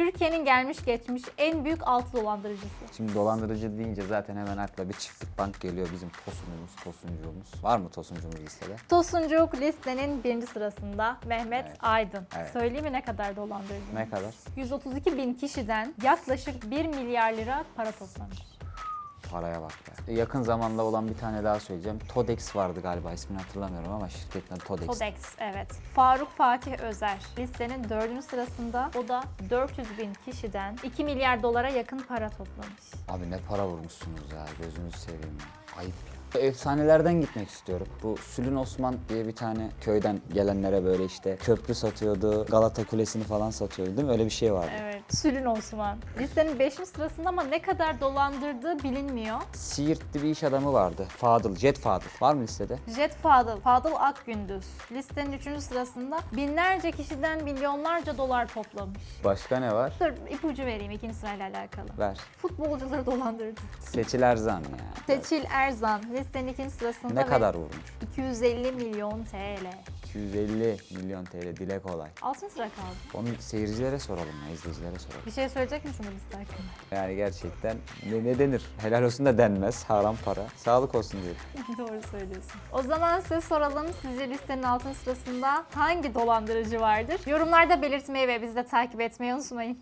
Türkiye'nin gelmiş geçmiş en büyük altı dolandırıcısı. Şimdi dolandırıcı deyince zaten hemen akla bir çiftlik bank geliyor bizim tosunumuz, tosuncuğumuz. Var mı tosuncumuz listede? Tosuncuk listenin birinci sırasında Mehmet Evet. Aydın. Evet. Söyleyeyim mi ne kadar dolandırıcı? Ne kadar? 132 bin kişiden yaklaşık 1 milyar lira para toplamış. Paraya bak be. Yakın zamanda olan bir tane daha söyleyeceğim. Todex vardı galiba ismini hatırlamıyorum ama şirketten Todex. Todex evet. Faruk Fatih Özer listenin dördüncü sırasında o da 400 bin kişiden 2 milyar dolara yakın para toplamış. Abi ne para vurmuşsunuz ya gözünüzü seveyim ya. Ayıp ya. Efsanelerden gitmek istiyorum. Bu Sülün Osman diye bir tane köyden gelenlere böyle işte köprü satıyordu, Galata Kulesi'ni falan satıyordu değil mi? Öyle bir şey vardı. Evet. Sülün Osman. Listenin 5. sırasında ama ne kadar dolandırdığı bilinmiyor. Siirtli bir iş adamı vardı. Fadıl, Jet Fadıl. Var mı listede? Jet Fadıl, Fadıl Akgündüz. Listenin 3. sırasında binlerce kişiden milyonlarca dolar toplamış. Başka ne var? Dur ipucu vereyim ikinci sırayla alakalı. Ver. Futbolcuları dolandırdı. Seçil Erzan ya. Seçil Erzan listenin ikinci sırasında Ne ve kadar vurmuş? 250 milyon TL. 250 milyon TL dile kolay. Altın sıra kaldı. Onu seyircilere soralım ya, izleyicilere soralım. Bir şey söyleyecek misin bu liste hakkında? Yani gerçekten ne, ne denir? Helal olsun da denmez. Haram para. Sağlık olsun diyelim. Doğru söylüyorsun. O zaman size soralım. Sizce listenin altın sırasında hangi dolandırıcı vardır? Yorumlarda belirtmeyi ve bizi de takip etmeyi unutmayın.